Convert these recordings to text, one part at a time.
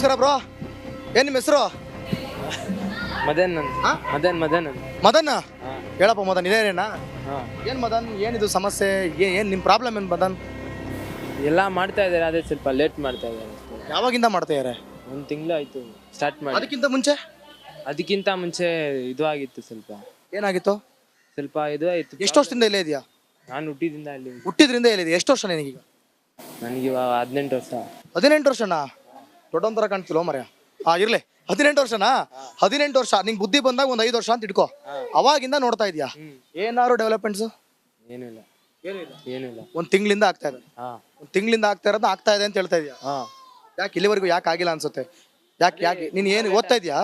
ನಮಸ್ಕಾರ ಬ್ರೋ. ಏನ್ ನಿಮ್ಮ ಹೆಸರು? ಮದನ್? ಮದನ್ ಮದನ್ ಮದನ್. ಹೇಳಪ್ಪ ಮದನ್ ಇದೇನೇನಾ ಹಾ. ಏನ್ ಮದನ್ ಏನಿದು ಸಮಸ್ಯೆ? ಏನ್ ಏನ್ ನಿಮ್ ಪ್ರಾಬ್ಲಮ್ ಏನ್ ಮದನ್? ಎಲ್ಲ ಮಾಡ್ತಾ ಇದ್ದಾರೆ ಅದೇ ಸ್ವಲ್ಪ ಲೇಟ್ ಮಾಡ್ತಾ ಇದ್ದಾರೆ. ಯಾವಾಗಿಂದ ಮಾಡ್ತಾ ಇದಾರೆ ಒಂದು ತಿಂಗಳು ಆಯ್ತು ಸ್ಟಾರ್ಟ್ ಮಾಡಿ. ಅದಕ್ಕಿಂತ ಮುಂಚೆ? ಅದಕ್ಕಿಂತ ಮುಂಚೆ ಇದು ಆಗಿತ್ತು ಸ್ವಲ್ಪ. ಏನಾಗಿತ್ತು? ಸ್ವಲ್ಪ ಇದು ಆಯ್ತು. ಎಷ್ಟು ವರ್ಷದಿಂದ ಇಲ್ಲೇ ಇದೆಯಾ? ನಾನು ಹುಟ್ಟಿದಿಂದ ಅಲ್ಲಿ. ಹುಟ್ಟಿದ್ರಿಂದ ಎಷ್ಟು ವರ್ಷ ನಿನಗೀಗ? ನನಗೆ ಹದಿನೆಂಟು ವರ್ಷ. ಹದಿನೆಂಟು ವರ್ಷನಾ? ದೊಡ್ಡೊಂಥರ ಕಾಣ್ತಿಲ್ಲ ಮರ್ಯ ಆ ಇರ್ಲಿ. ಹದಿನೆಂಟು ವರ್ಷನಾ? ಹದಿನೆಂಟು ವರ್ಷ. ನಿಂಗೆ ಬುದ್ಧಿ ಬಂದಾಗ ಒಂದು ಐದು ವರ್ಷ ಅಂತ ಇಟ್ಕೋ. ಅವಾಗಿಂದ ನೋಡ್ತಾ ಇದೀಯಾ? ಏನಾದ್ರು ಡೆವಲಪ್ಮೆಂಟ್ಸ್ ಏನಿಲ್ಲ ಏನಿಲ್ಲ ಒಂದ್ ತಿಂಗಳಿಂದ ಆಗ್ತಾ ಇದೆ. ಒಂದ್ ತಿಂಗಳಿಂದ ಆಗ್ತಾ ಇರೋದು ಆಗ್ತಾ ಇದೆ ಅಂತ ಹೇಳ್ತಾ ಇದೀಯಾ? ಯಾಕೆ ಇಲ್ಲಿವರೆಗೂ ಯಾಕೆ ಆಗಿಲ್ಲ ಅನ್ಸುತ್ತೆ? ಯಾಕೆ ಯಾಕೆ ನೀನ್ ಏನು ಓದ್ತಾ ಇದೀಯಾ?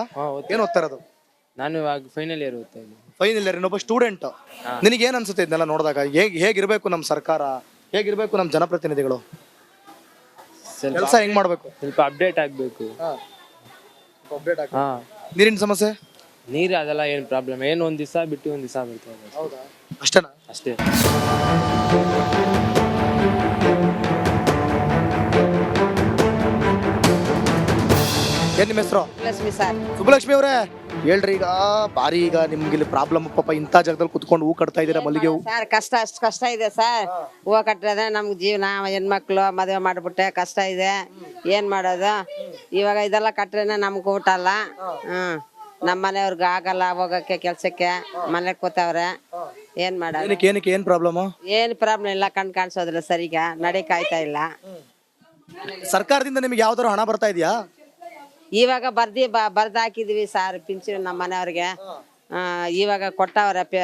ಏನ್ ಓದ್ತಾ ಇರೋದು? ನಾನು ಇವಾಗ ಫೈನಲ್ ಇಯರ್ ಓದ್ತಾ ಇದ್ದೀನಿ. ಫೈನಲ್ ಇಯರ್ ಇನ್ನೊಬ್ಬ ಸ್ಟೂಡೆಂಟ್ ನಿನಗೆ ಏನ್ ಅನ್ಸುತ್ತೆ ಇದನ್ನೆಲ್ಲ ನೋಡಿದಾಗ? ಹೇಗ್ ಹೇಗಿರ್ಬೇಕು ನಮ್ಮ ಸರ್ಕಾರ? ಹೇಗಿರಬೇಕು ನಮ್ಮ ಜನಪ್ರತಿನಿಧಿಗಳು? ಸ್ವಲ್ಪ ಕೆಲಸ ಹೆಂಗ್ ಮಾಡ್ಬೇಕು? ಸ್ವಲ್ಪ ಅಪ್ಡೇಟ್ ಆಗಬೇಕು. ಹಾ. ನೀರಿನ ಸಮಸ್ಯೆ? ನೀರು ಅದೆಲ್ಲ ಏನು ಪ್ರಾಬ್ಲಮ್ ಏನು ಒಂದು ದಿವಸ ಬಿಟ್ಟು ಒಂದು ದಿವಸ ಬರ್ತಾ ಹೌದಾ? ಅಷ್ಟೇನಾ? ಅಷ್ಟೇ. ಏನ್ ನಿಮ್ಮ ಹೆಸರು? ಲಕ್ಷ್ಮಿ ಸರ್. ಸುಬ್ಬಲಕ್ಷ್ಮಿ ಅವರೇ. ಹೇಳ್ರಿ ಈಗ ಬಾರಿ ಈಗ ನಿಮ್ಗೆ ಇಲ್ಲಿ ಪ್ರಾಬ್ಲಮ್ ಪಾಪ ಇಂಥ ಜಾಗದಲ್ಲಿ ಕುತ್ಕೊಂಡು ಹೂ ಕಟ್ತಾ ಇದ್ದೀರಾ ಮಲ್ಲಿಗೆ ಹೂ? ಸರ್? ಕಷ್ಟ ಅಷ್ಟು ಕಷ್ಟ ಇದೆ ಸರ್. ಹೂವು ಕಟ್ಟೋದೆ ನಮ್ಗೆ ಜೀವನ ಹೆಣ್ಮಕ್ಳು ಮದುವೆ ಮಾಡಿಬಿಟ್ಟೆ ಕಷ್ಟ ಇದೆ. ಏನ್ ಮಾಡೋದು? ಇವಾಗ ಇದೆಲ್ಲ ಕಟ್ರೇನೆ ನಮ್ಗೆ ಊಟ ಅಲ್ಲ. ಹ್ಮ್ ನಮ್ಮ ಮನೆಯವ್ರಿಗೆ ಆಗಲ್ಲ ಹೋಗಕ್ಕೆ ಕೆಲ್ಸಕ್ಕೆ ಮನೆ ಕೂತವ್ರೆ. ಏನ್ ಮಾಡೋದು? ಏನಕ್ಕೆ ಏನಕ್ಕೆ ಏನ್ ಪ್ರಾಬ್ಲಮ್ ಏನ್ ಪ್ರಾಬ್ಲಮ್ ಇಲ್ಲ ಕಣ್ ಕಾಣಿಸೋದಿಲ್ಲ ಸರಿಗ ಆಯ್ತಾ ಇಲ್ಲ. ಸರ್ಕಾರದಿಂದ ನಿಮ್ಗೆ ಯಾವ್ದಾದ್ರು ಹಣ ಬರ್ತಾ ಇದೆಯಾ? ಇವಾಗ ಬರ್ದಿ ಬ- ಬರ್ದ್ ಹಾಕಿದ್ವಿ ಸರ್ ಪಿಂಚಣಿ ನಮ್ಮ ಮನೆಯವ್ರಿಗೆ. ಆ, ಇವಾಗ ಕೊಟ್ಟವ್ರೆ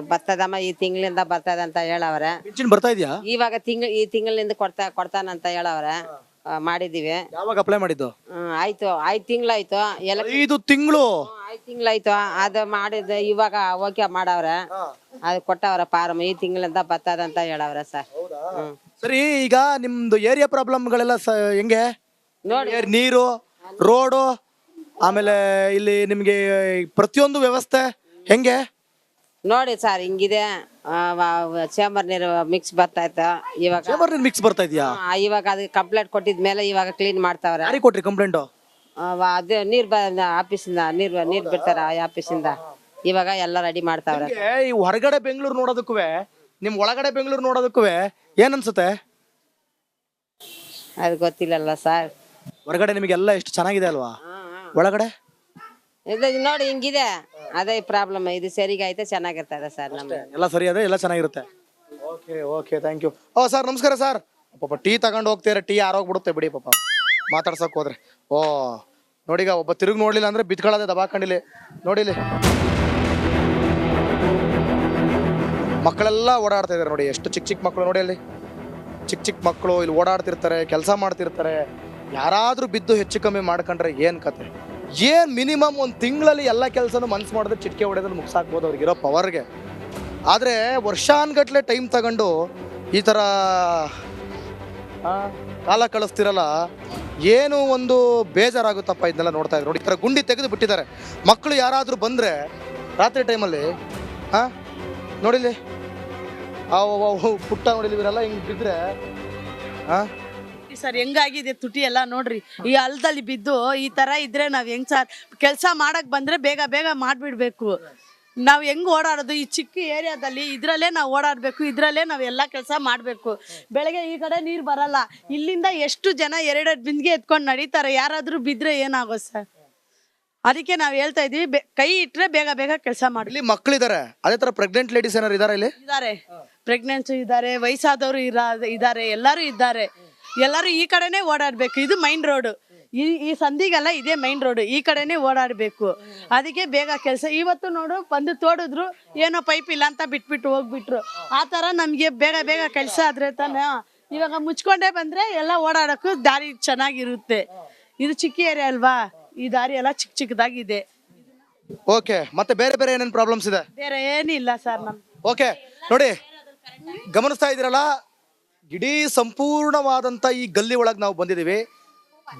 ಬರ್ತದಮ್ಮ ಈ ತಿಂಗಳಿಂದ ಬರ್ತದ ಅಂತ ಹೇಳವ್ರೆ. ಪಿಂಚಣಿ ಬರ್ತಾ ಇದೆಯಾ? ಇವಾಗ ತಿಂಗ್ ಈ ತಿಂಗಳಿಂದ ಕೊಡ್ತಾ ಅಂತ ಹೇಳವ್ರೆ. ಮಾಡಿದೀವಿ ಯಾವಾಗ ಅಪ್ಲೈ ಮಾಡಿದ್ದು? ಆಯ್ತು ಐದ್ ತಿಂಗಳಾಯ್ತು. ಎಲ್ಲ ಐದು ತಿಂಗಳು? ಐದ್ ತಿಂಗಳಾಯ್ತು. ಅದು ಮಾಡಿದ ಇವಾಗ ಓಕೆ ಮಾಡವ್ರೆ. ಅದು ಕೊಟ್ಟವ್ರ ಫಾರಮ್ ಈ ತಿಂಗಳಿಂದ ಬರ್ತದಂತ ಹೇಳವ್ರೆ ಸರ್. ಸರಿ ಈಗ ನಿಮ್ದು ಏರಿಯಾ ಪ್ರಾಬ್ಲಮ್ಗಳೆಲ್ಲ ಹೆಂಗೆ? ನೋಡಿ. ನೀರು? ರೋಡು ಆಮೇಲೆ ಇಲ್ಲಿ ನಿಮ್ಗೆ ಪ್ರತಿಯೊಂದು ವ್ಯವಸ್ಥೆ ಹೆಂಗೆ? ನೋಡಿ ಸರ್ ಹಿಂಗಿದೆ. ಚೇಂಬರ್ ನೀರು ಮಿಕ್ಸ್ ಬರ್ತಾ ಇತ್ತು. ಇವಾಗ ಚೇಂಬರ್ ಮಿಕ್ಸ್ ಬರ್ತಾ ಇದೆಯಾ? ಆ, ಇವಾಗ ಅದಕ್ಕೆ ಕಂಪ್ಲೇಂಟ್ ಕೊಟ್ಟಿದ್ಮೇಲೆ ಇವಾಗ ಕ್ಲೀನ್ ಮಾಡ್ತಾವ್ರೆ. ಯಾರಿಗೆ ಕೊಟ್ರಿ ಕಂಪ್ಲೇಂಟು ಆ, ವ- ಅದು ನೀರ್ ಬ ಆಫೀಸಿಂದ ನೀರ್ ನೀರ್ ಬಿಡ್ತಾರ ಆ ಆಫೀಸಿಂದ? ಇವಾಗ ಎಲ್ಲ ರೆಡಿ ಮಾಡ್ತಾವ್ರೆ. ಈ ಹೊರಗಡೆ ಬೆಂಗಳೂರು ನೋಡೋದಕ್ಕೂ ನಿಮ್ ಒಳಗಡೆ ಬೆಂಗಳೂರು ನೋಡೋದಕ್ಕೂ ಏನ್ ಅನ್ಸುತ್ತೆ? ಅದು ಗೊತ್ತಿಲ್ಲಲ್ಲ ಸರ್. ಹೊರಗಡೆ ನಿಮಗೆಲ್ಲ ಎಷ್ಟು ಚೆನ್ನಾಗಿದೆ ಅಲ್ವಾ? ಒಳಗಡೆ? ಇದು ನೋಡಿ ಹಿಂಗಿದೆ. ಅದೇ ಪ್ರಾಬ್ಲಮ್ ಇದು ಸರಿಗೈತೆ ಚೆನ್ನಾಗಿರ್ತದೆ ಸರ್ ನಮ್ಗೆ ಎಲ್ಲ ಸರಿ ಅದೇ ಎಲ್ಲ ಚೆನ್ನಾಗಿರುತ್ತೆ. ಓಕೆ ಓಕೆ ಥ್ಯಾಂಕ್ ಯು ಓ ಸರ್ ನಮಸ್ಕಾರ ಸರ್. ಪಾಪ ಟೀ ತಗೊಂಡು ಹೋಗ್ತೀರ? ಟೀ ಆರೋಗ್ಬಿಡುತ್ತೆ ಬಿಡಿ ಪಾಪ. ಮಾತಾಡ್ಸಕ್ ಹೋದ್ರೆ. ಓ ನೋಡಿಗ ಒಬ್ಬ ತಿರುಗಿ ನೋಡ್ಲಿಲ್ಲ ಅಂದ್ರೆ ಬಿತ್ಕೊಳ್ಳೋದೆ ದಬಾಕೊಂಡಿಲಿ. ನೋಡಿಲಿ. ಮಕ್ಕಳೆಲ್ಲ ಓಡಾಡ್ತಾ ಇದಾರೆ ನೋಡಿ ಎಷ್ಟು ಚಿಕ್ಕ ಚಿಕ್ಕ ಮಕ್ಕಳು ನೋಡಿ ಅಲ್ಲಿ. ಚಿಕ್ಕ ಚಿಕ್ಕ ಮಕ್ಕಳು ಇಲ್ಲಿ ಓಡಾಡ್ತಿರ್ತಾರೆ ಕೆಲಸ ಮಾಡ್ತಿರ್ತಾರೆ. ಯಾರಾದ್ರೂ ಬಿದ್ದು ಹೆಚ್ಚು ಕಮ್ಮಿ ಮಾಡ್ಕೊಂಡ್ರೆ ಏನು ಕತೆ? ಏನು ಮಿನಿಮಮ್ ಒಂದು ತಿಂಗಳಲ್ಲಿ ಎಲ್ಲ ಕೆಲಸನೂ ಮನ್ಸು ಮಾಡಿದ್ರೆ ಚಿಟಿಕೆ ಹೊಡೆದಲ್ಲಿ ಮುಗಿಸಾಕ್ಬೋದು ಅವ್ರಿಗಿರೋ ಪವರ್ಗೆ. ಆದರೆ ವರ್ಷಾನ್ಗಟ್ಲೆ ಟೈಮ್ ತಗೊಂಡು ಈ ಥರ ಕಾಲ ಕಳಿಸ್ತಿರಲ್ಲ, ಏನು ಒಂದು ಬೇಜಾರಾಗುತ್ತಪ್ಪ ಇದನ್ನೆಲ್ಲ ನೋಡ್ತಾ ಇದ್ರು ನೋಡಿ, ಈ ಥರ ಗುಂಡಿ ತೆಗೆದು ಬಿಟ್ಟಿದ್ದಾರೆ. ಮಕ್ಕಳು ಯಾರಾದರೂ ಬಂದರೆ ರಾತ್ರಿ ಟೈಮಲ್ಲಿ ಹಾಂ ನೋಡಿಲಿ ಪುಟ್ಟ ನೋಡಿಲಿ ಇವರೆಲ್ಲ ಹಿಂಗೆ ಬಿದ್ದರೆ ಹಾಂ ಸರ್ ಹೆಂಗಾಗಿದೆ ತುಟಿ ಎಲ್ಲ ನೋಡ್ರಿ. ಈ ಹಲ್ದಲ್ಲಿ ಬಿದ್ದು ಈ ತರ ಇದ್ರೆ ನಾವ್ ಹೆಂಗ್ ಸರ್ ಕೆಲಸ ಮಾಡಕ್ ಬಂದ್ರೆ ಬೇಗ ಬೇಗ ಮಾಡ್ಬಿಡ್ಬೇಕು. ನಾವ್ ಹೆಂಗ್ ಓಡಾಡೋದು? ಈ ಚಿಕ್ಕ ಏರಿಯಾದಲ್ಲಿ ಇದ್ರಲ್ಲೇ ನಾವು ಓಡಾಡ್ಬೇಕು ಇದ್ರಲ್ಲೇ ನಾವ್ ಎಲ್ಲಾ ಕೆಲಸ ಮಾಡ್ಬೇಕು. ಬೆಳಗ್ಗೆ ಈ ಕಡೆ ನೀರ್ ಬರಲ್ಲ. ಇಲ್ಲಿಂದ ಎಷ್ಟು ಜನ ಎರಡೆರಡು ಬಿಂದಿಗೆ ಎತ್ಕೊಂಡು ನಡೀತಾರೆ? ಯಾರಾದ್ರೂ ಬಿದ್ರೆ ಏನಾಗೋ ಸರ್? ಅದಕ್ಕೆ ನಾವ್ ಹೇಳ್ತಾ ಇದೀವಿ ಬೆ- ಕೈ ಇಟ್ರೆ ಬೇಗ ಬೇಗ ಕೆಲಸ ಮಾಡಿ ಇಲ್ಲಿ ಮಕ್ಕಳಿದ್ದಾರೆ ಅದೇ ತರ ಪ್ರೆಗ್ನೆಂಟ್ ಲೇಡೀಸ್ ಏನಾರು ಇದಾರೆ ಇಲ್ಲಿ? ಇದ್ದಾರೆ ಇದಾರೆ ಇದ್ದಾರೆ ವಯಸ್ಸಾದವರು ಇರ ಇದ್ದಾರೆ ಎಲ್ಲರೂ ಇದ್ದಾರೆ. ಎಲ್ಲರೂ ಈ ಕಡೆನೇ ಓಡಾಡ್ಬೇಕು. ಇದು ಮೈನ್ ರೋಡ್ ಈ ಈ ಸಂಧಿಗೆಲ್ಲ ಇದೇ ಮೈನ್ ರೋಡ್ ಈ ಕಡೆನೇ ಓಡಾಡ್ಬೇಕು. ಅದಕ್ಕೆ ಬೇಗ ಕೆಲಸ. ಇವತ್ತು ನೋಡು ಬಂದು ತೋಡಿದ್ರು ಏನೋ ಪೈಪ್ ಇಲ್ಲ ಅಂತ ಬಿಟ್ಬಿಟ್ಟು ಹೋಗ್ಬಿಟ್ರು. ಆ ಥರ ನಮಗೆ ಬೇಗ ಬೇಗ ಕೆಲಸ ಆದ್ರೆ ತಾನೇ. ಇವಾಗ ಮುಚ್ಕೊಂಡೇ ಬಂದ್ರೆ ಎಲ್ಲ ಓಡಾಡೋಕ್ಕೂ ದಾರಿ ಚೆನ್ನಾಗಿರುತ್ತೆ. ಇದು ಚಿಕ್ಕ ಏರಿಯಾ ಅಲ್ವಾ? ಈ ದಾರಿ ಎಲ್ಲ ಚಿಕ್ಕ ಚಿಕ್ಕದಾಗಿದೆ. ಓಕೆ ಮತ್ತೆ ಬೇರೆ ಬೇರೆ ಏನೇನು ಪ್ರಾಬ್ಲಮ್ಸ್ ಇದೆ? ಬೇರೆ ಏನಿಲ್ಲ ಸರ್ ನಮ್ ಓಕೆ ನೋಡಿ ಗಮನಿಸ್ತಾ ಇದ್ದೀರಲ್ಲ ಇಡೀ ಸಂಪೂರ್ಣವಾದಂಥ ಈ ಗಲ್ಲಿ ಒಳಗೆ ನಾವು ಬಂದಿದ್ದೀವಿ.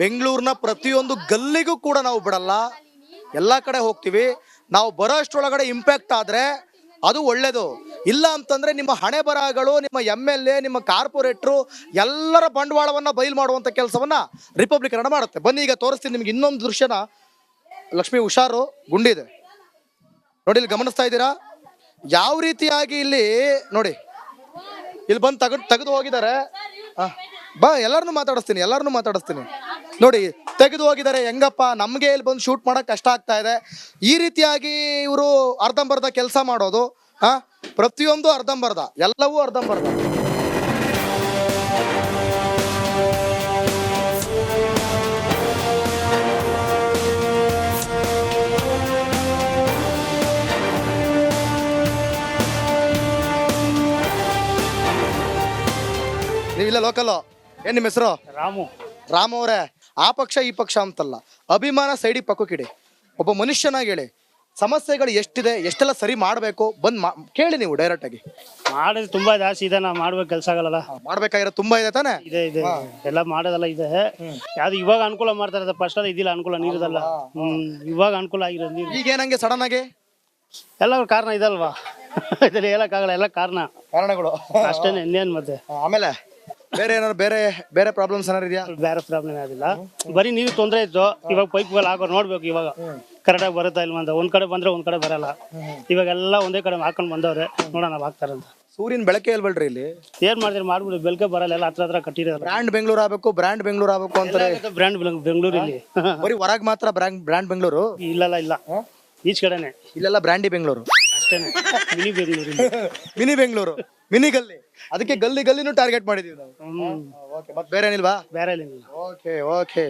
ಬೆಂಗಳೂರಿನ ಪ್ರತಿಯೊಂದು ಗಲ್ಲಿಗೂ ಕೂಡ ನಾವು ಬಿಡಲ್ಲ. ಎಲ್ಲ ಕಡೆ ಹೋಗ್ತೀವಿ. ನಾವು ಬರೋ ಅಷ್ಟರೊಳಗಡೆ ಇಂಪ್ಯಾಕ್ಟ್ ಆದರೆ ಅದು ಒಳ್ಳೆಯದು ಇಲ್ಲ ಅಂತಂದರೆ ನಿಮ್ಮ ಹಣೆ ಬರಹಗಳು, ನಿಮ್ಮ ಎಂ ಎಲ್ ಎ ನಿಮ್ಮ ಕಾರ್ಪೊರೇಟ್ರು ಎಲ್ಲರ ಬಂಡವಾಳವನ್ನು ಬಯಲು ಮಾಡುವಂಥ ಕೆಲಸವನ್ನು ರಿಪಬ್ಲಿಕ್ ಮಾಡುತ್ತೆ. ಬನ್ನಿ ಈಗ ತೋರಿಸ್ತೀನಿ ನಿಮ್ಗೆ ಇನ್ನೊಂದು ದೃಶ್ಯನ. ಲಕ್ಷ್ಮಿ ಹುಷಾರು ಗುಂಡಿದೆ ನೋಡಿ ಇಲ್ಲಿ ಗಮನಿಸ್ತಾ ಇದ್ದೀರಾ? ಯಾವ ರೀತಿಯಾಗಿ ಇಲ್ಲಿ ನೋಡಿ. ಇಲ್ಲಿ ಬಂದು ತೆಗೆದು ತೆಗೆದು ಹೋಗಿದ್ದಾರೆ. ಬಾ ಎಲ್ಲರನ್ನೂ ಮಾತಾಡಿಸ್ತೀನಿ ಎಲ್ಲರನ್ನೂ ಮಾತಾಡಿಸ್ತೀನಿ. ನೋಡಿ, ತೆಗೆದು ಹೋಗಿದ್ದಾರೆ, ಹೆಂಗಪ್ಪ? ನಮಗೆ ಇಲ್ಲಿ ಬಂದು ಶೂಟ್ ಮಾಡೋಕೆ ಕಷ್ಟ ಆಗ್ತಾ ಇದೆ. ಈ ರೀತಿಯಾಗಿ ಇವರು ಅರ್ಧಂಬರ್ಧ ಕೆಲಸ ಮಾಡೋದು ಹಾಂ ಪ್ರತಿಯೊಂದು ಅರ್ಧಂಬರ್ಧ, ಎಲ್ಲವೂ ಅರ್ಧಂಬರ್ಧ. ನೀವಿಲ್ಲ ಲೋಕಲ್ಲು ಏನ್ ನಿಮ್ಮ ಹೆಸರು? ರಾಮು. ರಾಮ ಅವರೇ ಆ ಪಕ್ಷ ಈ ಪಕ್ಷ ಅಂತಲ್ಲ. ಅಭಿಮಾನ ಸೈಡಿಗೆ ಪಕ್ಕಕ್ಕಿಡಿ ಒಬ್ಬ ಮನುಷ್ಯನಾಗಿ ಹೇಳಿ ಸಮಸ್ಯೆಗಳು ಎಷ್ಟಿದೆ ಎಷ್ಟೆಲ್ಲ ಸರಿ ಮಾಡಬೇಕು ಬಂದ್ ಮಾ- ಕೇಳಿ ನೀವು ಡೈರೆಕ್ಟ್ ಆಗಿ. ಮಾಡೋದು ತುಂಬಾ ಜಾಸ್ತಿ ಇದೆ ನಾವು ಮಾಡ್ಬೇಕು ಕೆಲಸ ಆಗಲ್ಲ ಮಾಡ್ಬೇಕಾಗಿರೋ ತುಂಬಾ ಇದೆ ತಾನೆ? ಇದೆ ಇದೆ. ಎಲ್ಲ ಮಾಡೋದಲ್ಲ ಇದೆ. ಯಾವ್ದು ಇವಾಗ ಅನುಕೂಲ ಮಾಡ್ತಾರೆ ಫಸ್ಟ್ ಅದ ಇದಿಲ್ಲ ಅನುಕೂಲ ನೀರದಲ್ಲ. ಹ್ಮ್ ಇವಾಗ ಅನುಕೂಲ ಆಗಿರೋದು ನೀರು. ಈಗ ಏನಂಗೆ ಸಡನ್ ಆಗಿ? ಎಲ್ಲ ಕಾರಣ ಇದಲ್ವಾ? ಇದ್ರಲ್ಲಿ ಹೇಳಕ್ಕಾಗಲ್ಲ ಎಲ್ಲ ಕಾರಣ. ಕಾರಣಗಳು. ಅಷ್ಟೇನೆ ಇನ್ನೇನ್ ಮತ್ತೆ? ಆಮೇಲೆ? ಬೇರೆ ಏನಾದ್ರು ಬೇರೆ ಬೇರೆ ಪ್ರಾಬ್ಲಮ್ಸ್ ಏನಾರು ಇದೆಯಾ? ಬೇರೆ ಪ್ರಾಬ್ಲಮ್ ಯಾವ್ದಿಲ್ಲ ಬರೀ ನೀವು ತೊಂದರೆ ಇತ್ತು ಇವಾಗ ಪೈಪ್ಗಳು ಹಾಕೋ ನೋಡ್ಬೇಕು ಇವಾಗ. ಕರೆಕ್ಟಾಗಿ ಬರುತ್ತಾ ಇಲ್ವಾ ಅಂತ. ಒಂದ್ ಕಡೆ ಬಂದ್ರೆ ಒಂದ್ ಕಡೆ ಬರಲ್ಲ. ಇವಾಗ ಎಲ್ಲ ಒಂದೇ ಕಡೆ ಹಾಕೊಂಡ್ ಬಂದವ್ರೆ. ನೋಡೋಣ ಹಾಕ್ತಾರಂತ ಸೂರ್ಯನ ಬೆಳಕೆ ಇಲ್ವಲ್ರಿ ಇಲ್ಲಿ? ಏನ್ ಮಾಡಿದ್ರೆ ಮಾಡ್ಬಿಡಿ ಬೆಳಕೆ ಬರಲ್ಲ ಎಲ್ಲ ಹತ್ರ ಹತ್ರ ಕಟ್ಟಿರೋಲ್ಲ ಬ್ರ್ಯಾಂಡ್ ಬೆಂಗಳೂರು ಆಗ್ಬೇಕು ಬ್ರ್ಯಾಂಡ್ ಬೆಂಗಳೂರು ಆಗ್ಬೇಕು ಅಂತಾರೆ ಬ್ರ್ಯಾಂಡ್ ಬೆಂಗಳೂರಲ್ಲಿ ಬರೀ ಹೊರಗ್ ಮಾತ್ರ ಬ್ರ್ಯಾಂಡ್ ಬ್ರ್ಯಾಂಡ್ ಬೆಂಗಳೂರು? ಇಲ್ಲಲ್ಲ ಇಲ್ಲ. ಈಚ್ ಕಡೆನೆ. ಇಲ್ಲೆಲ್ಲ ಬ್ರ್ಯಾಂಡಿ ಬೆಂಗಳೂರು. ಅಷ್ಟೇನೆ. Mini Bengaluru mini Bengaluru. Mini ಗಲ್ಲಿ. ಅದಕ್ಕೆ ಗಲ್ಲಿ ಗಲ್ಲಿನೂ ಟಾರ್ಗೆಟ್ ಮಾಡಿದೀವಿ ನಾವು. ಹ್ಮ್. ಓಕೆ ಮತ್ತೆ ಬೇರೆ ಏನಿಲ್ವಾ ಬೇರೆ ಏನಿಲ್ಲ ಓಕೆ ಓಕೆ